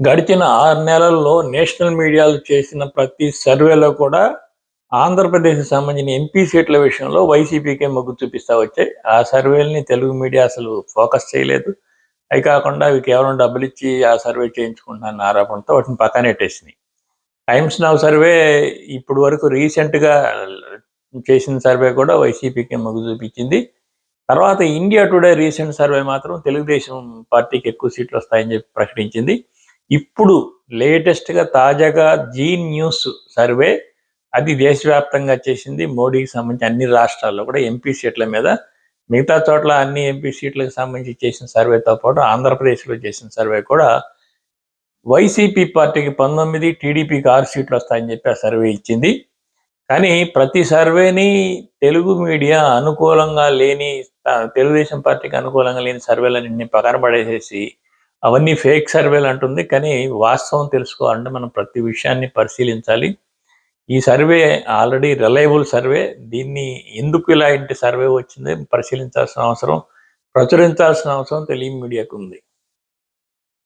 గడిచిన ఆరు నెలల్లో నేషనల్ మీడియాలు చేసిన ప్రతి సర్వేలో కూడా ఆంధ్రప్రదేశ్కి సంబంధించిన ఎంపీ సీట్ల విషయంలో వైసీపీకే మొగ్గు చూపిస్తా వచ్చాయి. ఆ సర్వేల్ని తెలుగు మీడియా అసలు ఫోకస్ చేయలేదు. అవి కాకుండా అవి కేవలం డబ్బులు ఇచ్చి ఆ సర్వే చేయించుకుంటున్న ఆరోపణతో వాటిని పక్కనెట్టేసినాయి టైమ్స్ నవ్ సర్వే ఇప్పుడు వరకు రీసెంట్గా చేసిన సర్వే కూడా వైసీపీకి మొగ్గు చూపించింది. తర్వాత ఇండియా టుడే రీసెంట్ సర్వే మాత్రం తెలుగుదేశం పార్టీకి ఎక్కువ సీట్లు వస్తాయని చెప్పి ప్రకటించింది. ఇప్పుడు లేటెస్ట్గా తాజాగా జీ న్యూస్ సర్వే అది దేశవ్యాప్తంగా చేసింది. మోడీకి సంబంధించి అన్ని రాష్ట్రాల్లో కూడా ఎంపీ సీట్ల మీద మిగతా చోట్ల అన్ని ఎంపీ సీట్లకు సంబంధించి చేసిన సర్వేతో పాటు ఆంధ్రప్రదేశ్లో చేసిన సర్వే కూడా వైసీపీ పార్టీకి పంతొమ్మిది టీడీపీకి ఆరు సీట్లు వస్తాయని చెప్పి ఆ సర్వే ఇచ్చింది. కానీ ప్రతి సర్వేని తెలుగు మీడియా అనుకూలంగా లేని తెలుగుదేశం పార్టీకి అనుకూలంగా లేని సర్వేలన్నింటినీ పక్కన పడేసేసి అవన్నీ ఫేక్ సర్వేలు అంటుంది కానీ వాస్తవం తెలుసుకోవాలంటే మనం ప్రతి విషయాన్ని పరిశీలించాలి. ఈ సర్వే ఆల్రెడీ రిలయబుల్ సర్వే దీన్ని ఎందుకు ఇలాంటి సర్వే వచ్చింది పరిశీలించాల్సిన అవసరం ప్రచురించాల్సిన అవసరం తెలుగు మీడియాకు ఉంది.